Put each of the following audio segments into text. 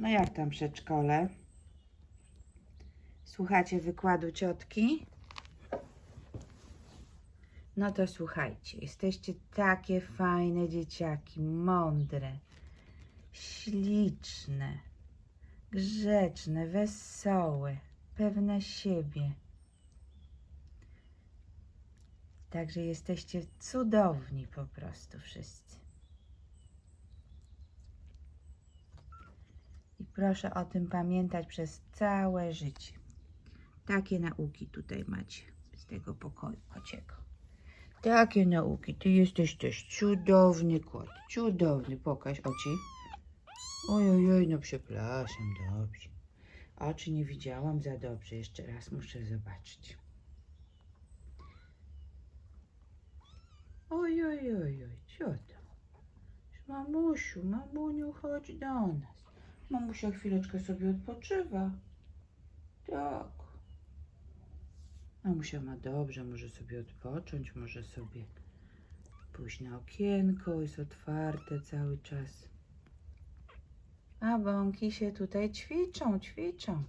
No jak tam przedszkole? Słuchacie wykładu ciotki? No to słuchajcie, jesteście takie fajne dzieciaki, mądre, śliczne, grzeczne, wesołe, pewne siebie. Także jesteście cudowni po prostu wszyscy. Proszę o tym pamiętać przez całe życie. Takie nauki tutaj macie z tego pokoju kociego. Takie nauki. Ty jesteś też cudowny kot. Cudowny. Pokaż oczy. Oj, oj, no przepraszam, dobrze. Oczy nie widziałam za dobrze. Jeszcze raz muszę zobaczyć. Oj, oj, oj, oj, co to? Mamusiu, mamuniu, chodź do nas. Mamusia chwileczkę sobie odpoczywa. Tak. Mamusia ma dobrze, może sobie odpocząć, może sobie pójść na okienko, jest otwarte cały czas. A bąki się tutaj ćwiczą, ćwiczą.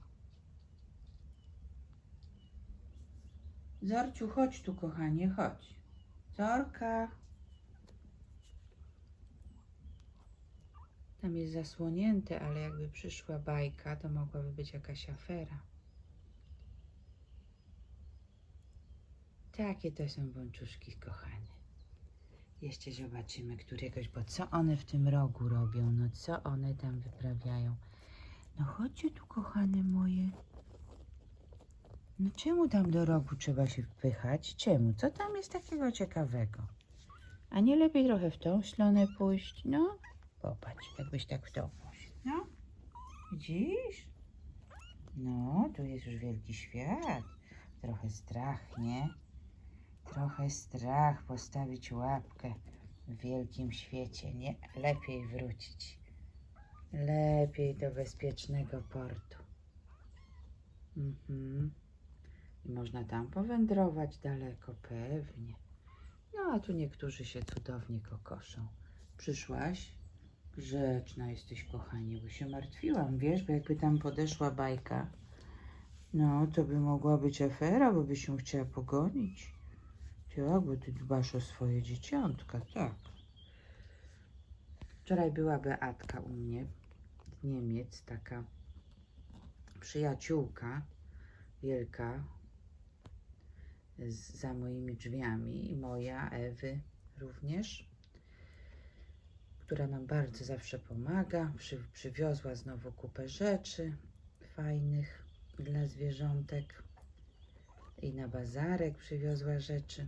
Zorciu, chodź tu, kochanie, chodź. Zorka. Tam jest zasłonięte, ale jakby przyszła bajka, to mogłaby być jakaś afera. Takie to są bączuszki kochane. Jeszcze zobaczymy któregoś, bo co one w tym rogu robią? No co one tam wyprawiają? No chodźcie tu, kochane moje. No czemu tam do rogu trzeba się wpychać? Czemu? Co tam jest takiego ciekawego? A nie lepiej trochę w tą stronę pójść? No, popatrz, jakbyś tak w poszedł. No, widzisz? No, tu jest już wielki świat. Trochę strach, nie? Trochę strach postawić łapkę w wielkim świecie. Nie, lepiej wrócić. Lepiej do bezpiecznego portu. Mhm. I można tam powędrować daleko, pewnie. No, a tu niektórzy się cudownie kokoszą. Przyszłaś? Grzeczna jesteś, kochanie, bo się martwiłam, wiesz, bo jakby tam podeszła bajka, no, to by mogła być afera, bo by się chciała pogonić. Tak, bo ty dbasz o swoje dzieciątka, tak. Wczoraj była Beatka u mnie z Niemiec, taka przyjaciółka wielka z, za moimi drzwiami i moja, Ewy również, która nam bardzo zawsze pomaga. Przy, przywiozła znowu kupę rzeczy fajnych dla zwierzątek i na bazarek przywiozła rzeczy.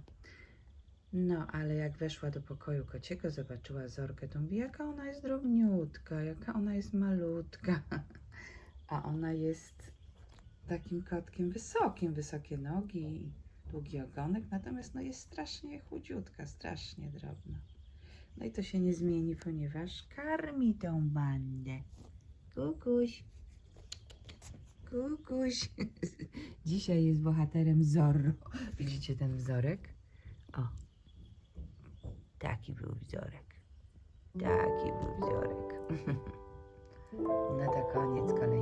No, ale jak weszła do pokoju kociego, zobaczyła Zorkę, to mówi, jaka ona jest drobniutka, jaka ona jest malutka. A ona jest takim kotkiem wysokim, wysokie nogi długi ogonek, natomiast no jest strasznie chudziutka, strasznie drobna. No i to się nie zmieni, ponieważ karmi tą bandę. Kukuś. Kukuś. Dzisiaj jest bohaterem Zorro. Widzicie ten wzorek? O. Taki był wzorek. Taki był wzorek. No to koniec filmiku.